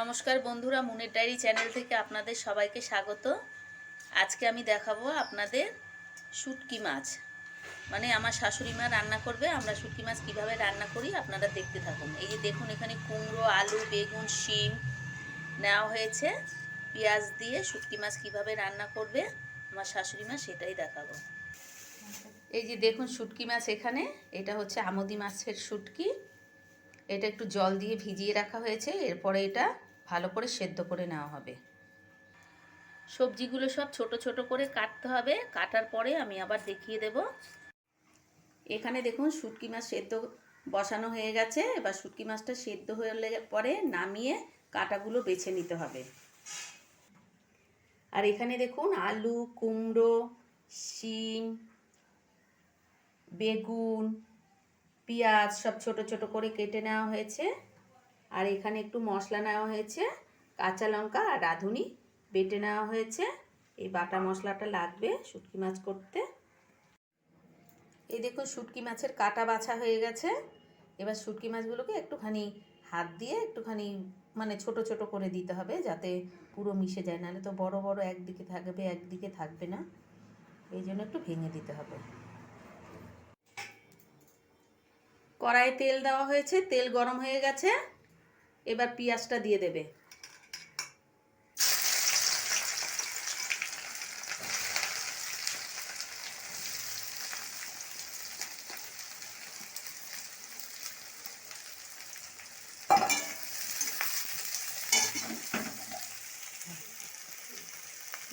নমস্কার বন্ধুরা, মুনের diary channel থেকে আপনাদের সবাইকে স্বাগত। আজকে আমি দেখাবো আপনাদের শুটকি মাছ। মানে আমার শাশুড়ি মা রান্না করবে, আমরা শুটকি মাছ কীভাবে রান্না করি আপনারা দেখতে থাকুন। এই যে দেখুন, এখানে কুমড়ো, আলু, বেগুন, শিম নেওয়া হয়েছে। পেঁয়াজ দিয়ে শুটকি মাছ কীভাবে রান্না করবে, আমার শাশুড়ি মা সেটাই দেখাবো। এই যে দেখুন শুটকি মাছ এখানে, এটা হচ্ছে আমদি মাছের শুটকি। এটা একটু জল দিয়ে ভিজিয়ে রাখা হয়েছে, এরপরে এটা ভালো করে সেদ্ধ করে নেওয়া হবে। সবজিগুলো সব ছোট ছোট করে কাটতে হবে, কাটার পরে আমি আবার দেখিয়ে দেব। এখানে দেখুন শুটকি মাছ সেদ্ধ বসানো হয়ে গেছে, এবার শুটকি মাছটা সেদ্ধ হয়ে পরে নামিয়ে কাটাগুলো বেছে নিতে হবে। আর এখানে দেখুন আলু, কুমড়ো, শিম, বেগুন পেঁয়াজ সব ছোট ছোট করে কেটে নেওয়া হয়েছে। আর এখানে একটু মশলা নেওয়া হয়েছে। কাঁচা লঙ্কা আর রাঁধুনি বেটে নেওয়া হয়েছে। এই বাটা মশলাটা লাগবে শুটকি মাছ করতে। এই দেখুন শুটকি মাছের কাটা বাছা হয়ে গেছে। এবার শুটকি মাছগুলোকে একটুখানি হাত দিয়ে একটুখানি মানে ছোট ছোট করে দিতে হবে যাতে পুরো মিশে যায়। নাহলে তো বড় বড় একদিকে থাকবে একদিকে থাকবে না। এই জন্য একটু ভেঙে দিতে হবে। কড়াইয়ে তেল দেওয়া হয়েছে, তেল গরম হয়ে গেছে। এবার পেঁয়াজটা দিয়ে দেবে।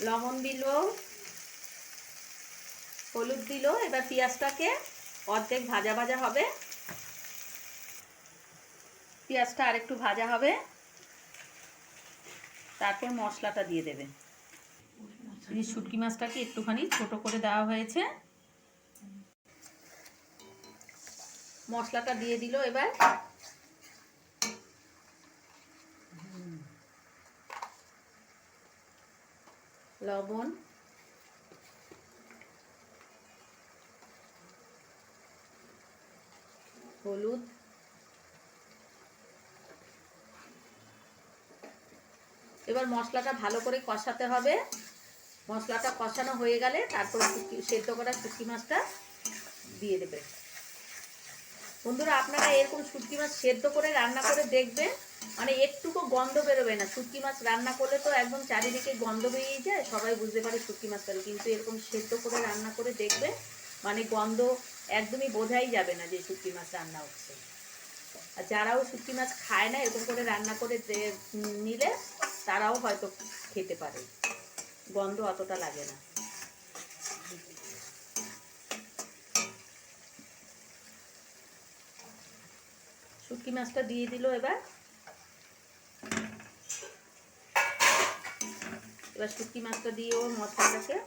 লবণ দিল, হলুদ দিল, এবার পেঁয়াজটাকে অর্ধেক ভাজা ভাজা হবে। পেঁয়াজটা আরেকটু ভাজা হবে। তারপর মশলাটা দিয়ে দেবে। এই শুটকি মাছটাকে একটুখানি ছোট করে দেওয়া হয়েছে। মশলাটা দিয়ে দিল এবার। লবণ। হলুদ। এবার মশলাটা ভালো করে কষাতে হবে। মশলাটা কষানো হয়ে গেলে তারপর সেদ্ধ করা শুটকি মাছটা দিয়ে দেবে। বন্ধুরা, আপনারা এরকম শুটকি মাছ সেদ্ধ করে রান্না করে দেখবেন মানে একটুকু গন্ধ বেরোবে না। শুটকি মাছ রান্না করলে তো একদম চারিদিকে গন্ধ বেরিয়ে যায়, সবাই বুঝতে পারে শুটকি মাছ করে। কিন্তু এরকম সেদ্ধ করে রান্না করে দেখবে মানে গন্ধ একদমই বোঝাই যাবে না যে শুটকি মাছ রান্না হচ্ছে। আর যারাও শুটকি মাছ খায় না, এরকম করে রান্না করে নিলে তারাও হয়তো খেতে পারে। গন্ধ অতটা লাগে না। শুটকি মাছটা দিয়ে দিল এবার। এবার শুটকি মাছটা দিয়ে ও মশলাটাকে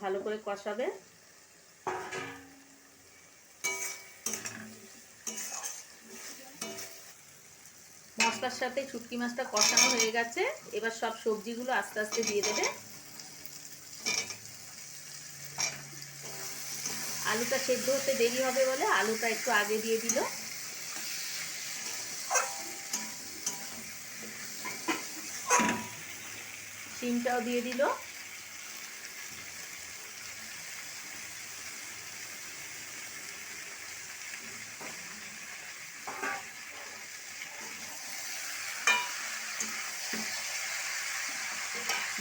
ভালো করে কষাবে। মশলার সাথে শুটকি মাছটা কষানো হয়ে গেছে। এবার সব সবজিগুলো আস্তে আস্তে দিয়ে দেবে। আলুটা সেদ্ধ হতে দেরি হবে বলে আলুটা একটু আগে দিয়ে দিল। সিমটাও দিয়ে দিল।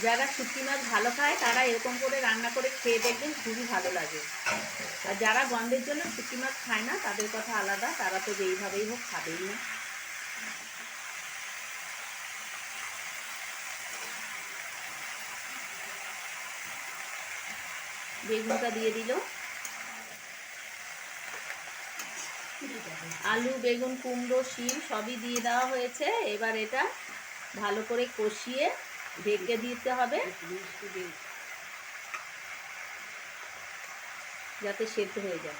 যারা শুটকি মাছ ভালো খায়, তারা এরকম করে রান্না করে খেয়ে দেখবেন খুবই ভালো লাগে। আর যারা গন্ধের জন্য শুটকি মাছ খায় না, তাদের কথা আলাদা, তারা তো যেইভাবেই হোক খাবেই না। বেগুনটা দিয়ে দিল। আলু, বেগুন, কুমড়ো, শিম সবই দিয়ে দেওয়া হয়েছে। এবার এটা ভালো করে কষিয়ে ঢেকে দিতে হবে। যাতে সেদ্ধ হয়ে যায়।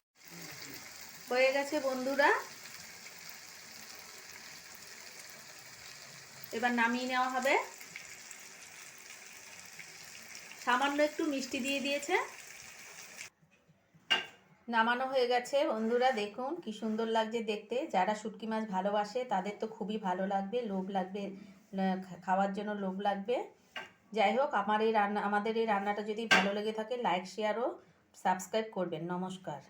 হয়ে গেছে বন্ধুরা। এবার নামিয়ে নেওয়া হবে। সামান্য একটু মিষ্টি দিয়ে দিয়েছে। নামানো হয়ে গেছে বন্ধুরা, দেখুন কি সুন্দর লাগছে দেখতে। যারা শুটকি মাছ ভালোবাসে তাদের তো খুবই ভালো লাগবে, লোভ লাগবে। খাওয়ার জন্য লোভ লাগবে। যাই হোক, আমার এই রান্না, আমাদের এই রান্নাটা যদি ভালো লেগে থাকে লাইক শেয়ার ও সাবস্ক্রাইব করবেন। নমস্কার।